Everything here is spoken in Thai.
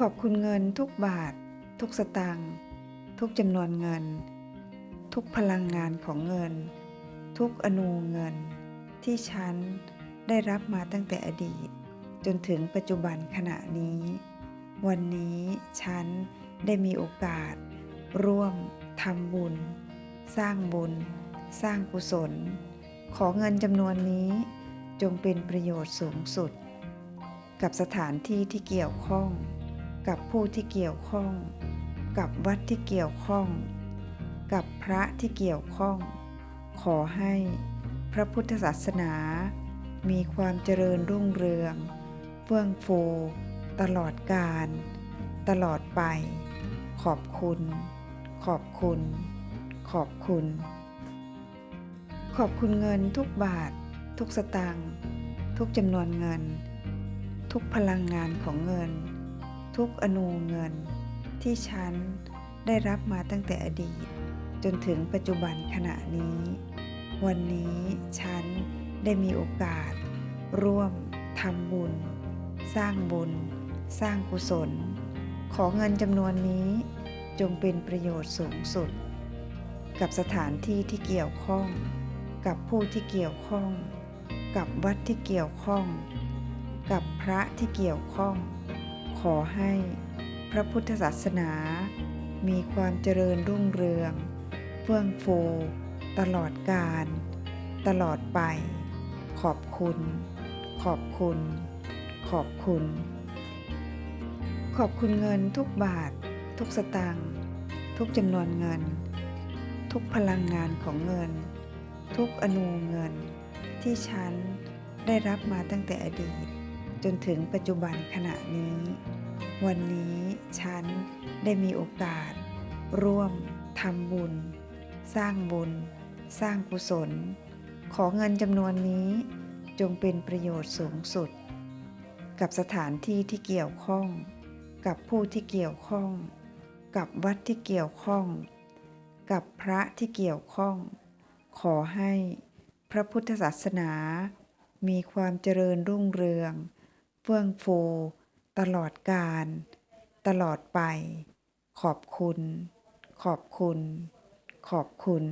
ขอบคุณเงินทุกบาท ทุกสตางค์ทุกจำนวนเงิน ทุกพลังงานของเงิน ทุกอนูเงิน ที่ฉันได้รับมาตั้งแต่อดีต จนถึงปัจจุบันขณะนี้ วันนี้ฉันได้มีโอกาส ร่วมทำบุญ สร้างบุญ สร้างกุศล ขอเงินจำนวนนี้จงเป็นประโยชน์สูงสุด กับสถานที่ที่เกี่ยวข้อง กับผู้ที่เกี่ยวข้อง กับวัดที่เกี่ยวข้อง กับพระที่เกี่ยวข้อง ขอให้พระพุทธศาสนา มีความเจริญรุ่งเรืองเฟื่องฟู ตลอดกาลตลอดไป ขอบคุณ ขอบคุณ ขอบคุณ ขอบคุณเงินทุกบาท ทุกสตางค์ทุกจำนวนเงิน ทุกพลังงานของเงิน ทุกอนูเงินที่ฉันได้รับมาตั้งแต่อดีต จนถึงปัจจุบันขณะนี้ วันนี้ฉันได้มีโอกาส ร่วมทำบุญ สร้างบุญ สร้างกุศล ขอเงินจำนวนนี้จงเป็นประโยชน์สูงสุด กับสถานที่ที่เกี่ยวข้อง กับผู้ที่เกี่ยวข้อง กับวัดที่เกี่ยวข้อง กับพระที่เกี่ยวข้อง ขอให้พระพุทธศาสนา มีความเจริญรุ่งเรือง เฟื่องฟู ตลอดกาลตลอดไป ขอบคุณ ขอบคุณ ขอบคุณ ขอบคุณเงินทุกบาท ทุกสตางค์ทุกจำนวนเงิน ทุกพลังงานของเงิน ทุกอนูเงินที่ฉันได้รับมาตั้งแต่อดีต จนถึงปัจจุบันขณะนี้ วันนี้ฉันได้มีโอกาส ร่วมทำบุญ สร้างบุญ สร้างกุศล ขอเงินจำนวนนี้จงเป็นประโยชน์สูงสุด กับสถานที่ที่เกี่ยวข้อง กับผู้ที่เกี่ยวข้อง กับวัดที่เกี่ยวข้อง กับพระที่เกี่ยวข้อง ขอให้พระพุทธศาสนา มีความเจริญรุ่งเรือง เฟื่องฟู ตลอดการ ตลอดไป ขอบคุณ ขอบคุณ ขอบคุณ